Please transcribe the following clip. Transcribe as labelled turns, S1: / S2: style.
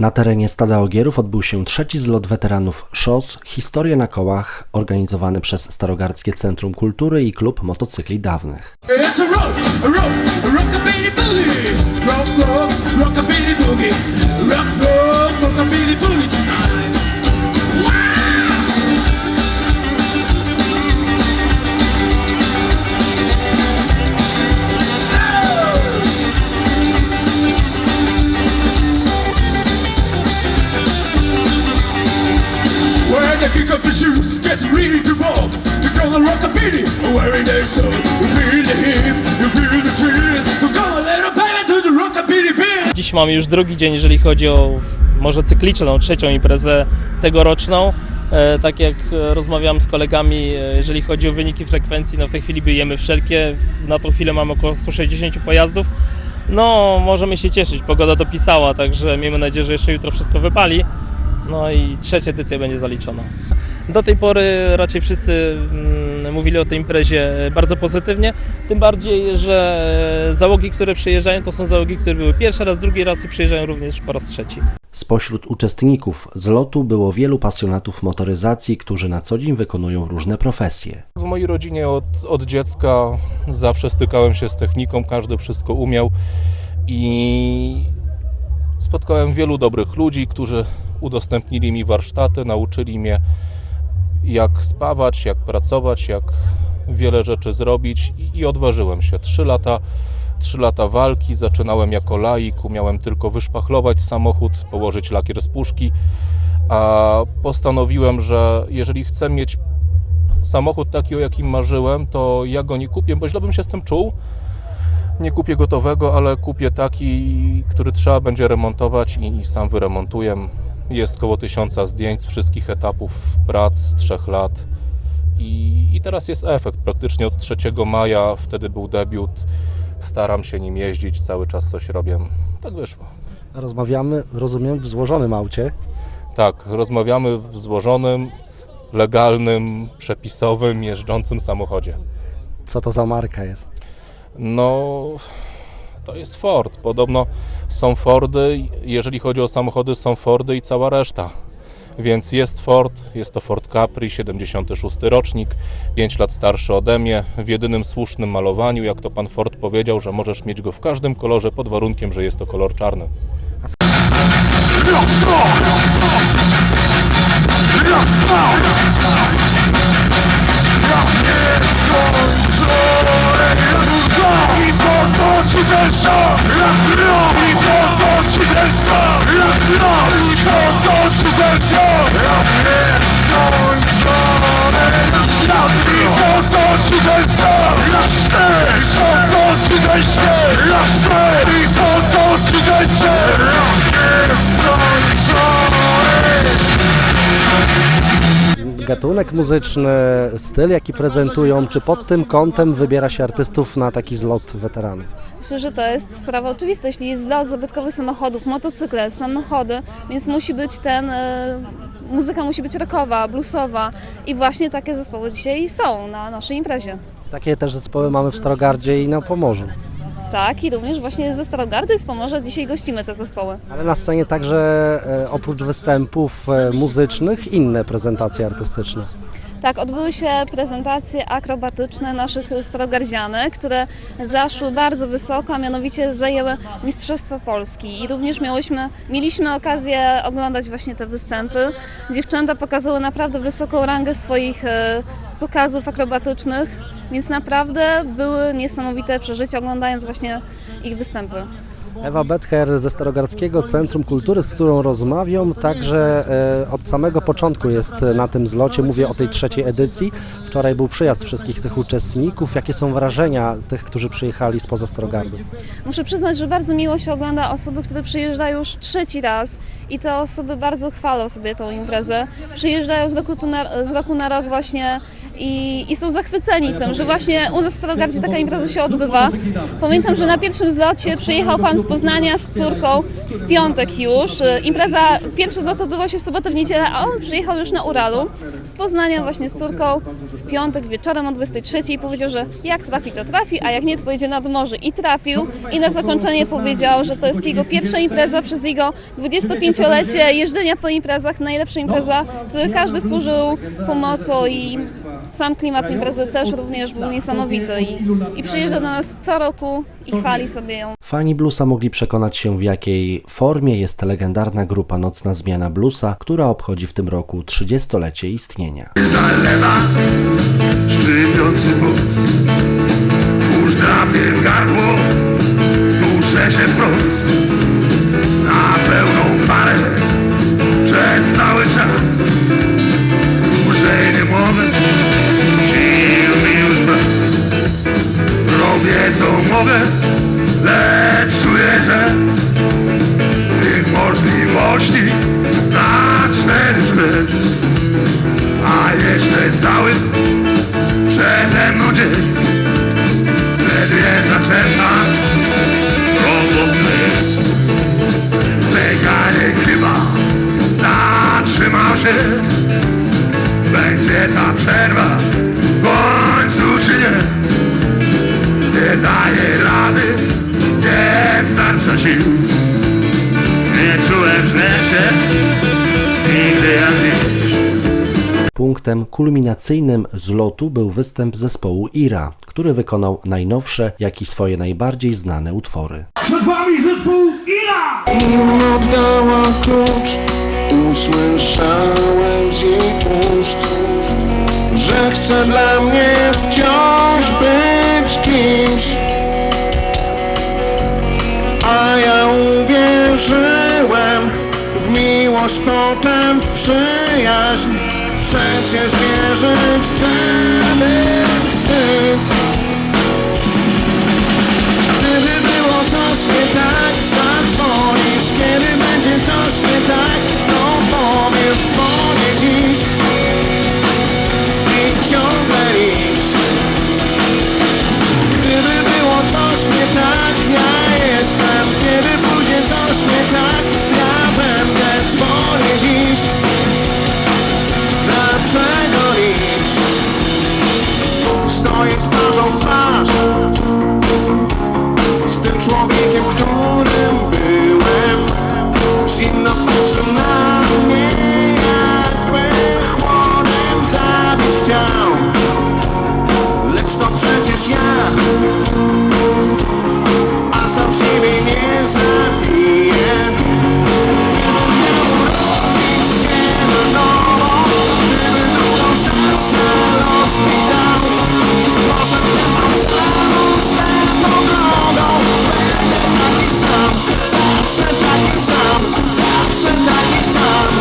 S1: Na terenie Stada Ogierów odbył się trzeci zlot weteranów SZOS Historie na kołach, organizowany przez Starogardzkie Centrum Kultury i Klub Motocykli Dawnych.
S2: Rock, rock, to gonna rockabilly, wearing their soul. You feel the hip, you feel the. So baby, to the beat.
S3: Dziś mamy już drugi dzień, jeżeli chodzi o może cykliczną, trzecią imprezę tegoroczną. E, tak jak e, rozmawiam z kolegami, e, jeżeli chodzi o wyniki frekwencji, no w tej chwili bijemy wszelkie. Na tą chwilę mamy około 160 pojazdów. No, możemy się cieszyć, pogoda dopisała, także miejmy nadzieję, że jeszcze jutro wszystko wypali. No i trzecia edycja będzie zaliczona. Do tej pory raczej wszyscy mm, mówili o tej imprezie e, bardzo pozytywnie, tym bardziej, że e, załogi, które przyjeżdżają, to są załogi, które były pierwszy raz, drugi raz i przyjeżdżają również po raz trzeci.
S1: Spośród uczestników zlotu było wielu pasjonatów motoryzacji, którzy na co dzień wykonują różne profesje.
S4: W mojej rodzinie od, od dziecka zawsze stykałem się z techniką, każdy wszystko umiał i spotkałem wielu dobrych ludzi, którzy udostępnili mi warsztaty, nauczyli mnie jak spawać, jak pracować, jak wiele rzeczy zrobić i, i odważyłem się. Trzy lata, trzy lata walki, zaczynałem jako laik, umiałem tylko wyszpachlować samochód, położyć lakier z puszki, a postanowiłem, że jeżeli chcę mieć samochód taki, o jakim marzyłem, to ja go nie kupię, bo źle bym się z tym czuł. Nie kupię gotowego, ale kupię taki, który trzeba będzie remontować i, i sam wyremontuję. Jest około tysiąca zdjęć z wszystkich etapów prac z trzech lat. I, I teraz jest efekt. Praktycznie od 3 maja, wtedy był debiut. Staram się nim jeździć, cały czas coś robię. Tak wyszło.
S1: Rozmawiamy, rozumiem, w złożonym aucie.
S4: Tak, rozmawiamy w złożonym, legalnym, przepisowym, jeżdżącym samochodzie.
S1: Co to za marka jest?
S4: No, to jest Ford. Podobno są Fordy, jeżeli chodzi o samochody, są Fordy i cała reszta. Więc jest Ford, jest to Ford Capri, 76 rocznik, 5 lat starszy ode mnie, w jedynym słusznym malowaniu, jak to pan Ford powiedział, że możesz mieć go w każdym kolorze pod warunkiem, że jest to kolor czarny.
S2: Ci ten szok? I po co ci ten stok? I po co ci ten pion? Nieskończony
S1: Gatunek muzyczny, styl jaki prezentują, czy pod tym kątem wybiera się artystów na taki zlot weteranów?
S5: Myślę, że to jest sprawa oczywista. Jeśli jest zlot zabytkowych samochodów, motocykle, samochody, więc musi być ten. e, muzyka musi być rockowa, bluesowa i właśnie takie zespoły dzisiaj są na naszej imprezie.
S1: Takie też zespoły mamy w Starogardzie i na Pomorzu.
S5: Tak, i również właśnie ze Starogardu i z Pomorza dzisiaj gościmy te zespoły.
S1: Ale na scenie także e, oprócz występów e, muzycznych inne prezentacje artystyczne.
S5: Tak, odbyły się prezentacje akrobatyczne naszych starogardzianek, które zaszły bardzo wysoko, a mianowicie zajęły Mistrzostwo Polski. I również miałyśmy, mieliśmy okazję oglądać właśnie te występy. Dziewczęta pokazały naprawdę wysoką rangę swoich e, pokazów akrobatycznych, więc naprawdę były niesamowite przeżycia oglądając właśnie ich występy.
S1: Ewa Betcher ze Starogardzkiego Centrum Kultury, z którą rozmawiam, także e, od samego początku jest na tym zlocie. Mówię o tej trzeciej edycji. Wczoraj był przyjazd wszystkich tych uczestników. Jakie są wrażenia tych, którzy przyjechali spoza Starogardu?
S5: Muszę przyznać, że bardzo miło się ogląda osoby, które przyjeżdżają już trzeci raz i te osoby bardzo chwalą sobie tą imprezę. Przyjeżdżają z roku, na, z roku na rok właśnie i, i są zachwyceni tym, że właśnie u nas w Starogardzie taka impreza się odbywa. Pamiętam, że na pierwszym zlocie przyjechał pan z Poznania z córką w piątek już. Impreza, pierwszy zlot odbywał się w sobotę, w niedzielę, a on przyjechał już na Uralu z Poznania właśnie z córką w piątek wieczorem o 23 i powiedział, że jak trafi, to trafi, a jak nie, to pojedzie nad morze. I trafił i na zakończenie powiedział, że to jest jego pierwsza impreza przez jego 25-lecie jeżdżenia po imprezach, najlepsza impreza, której każdy służył pomocą i sam klimat imprezy też również był niesamowity i, i przyjeżdża do nas co roku i chwali sobie ją.
S1: Fani bluesa mogli przekonać się, w jakiej formie jest legendarna grupa Nocna Zmiana Bluesa, która obchodzi w tym roku 30-lecie istnienia.
S2: zalewa szczypiący but. Kurz drapie w gardło, duszę się wprost na pełną parę Cały przede mną dzień. Ledwie zaczęta robotny Zegarek chyba zatrzymał się. Będzie ta przerwa w końcu czy nie? Nie daje rady, nie starcza sił. Nie czułem, że się nigdy jak dziś
S1: Punktem kulminacyjnym zlotu był występ zespołu Ira, który wykonał najnowsze, jak i swoje najbardziej znane utwory.
S2: Przed wami zespół Ira!
S6: Nim oddała klucz, usłyszałem z jej ust, że chce dla mnie wciąż być kimś. A ja uwierzyłem w miłość, potem w przyjaźń. Sanchez isn't signing. Zawsze taki sam, zawsze taki sam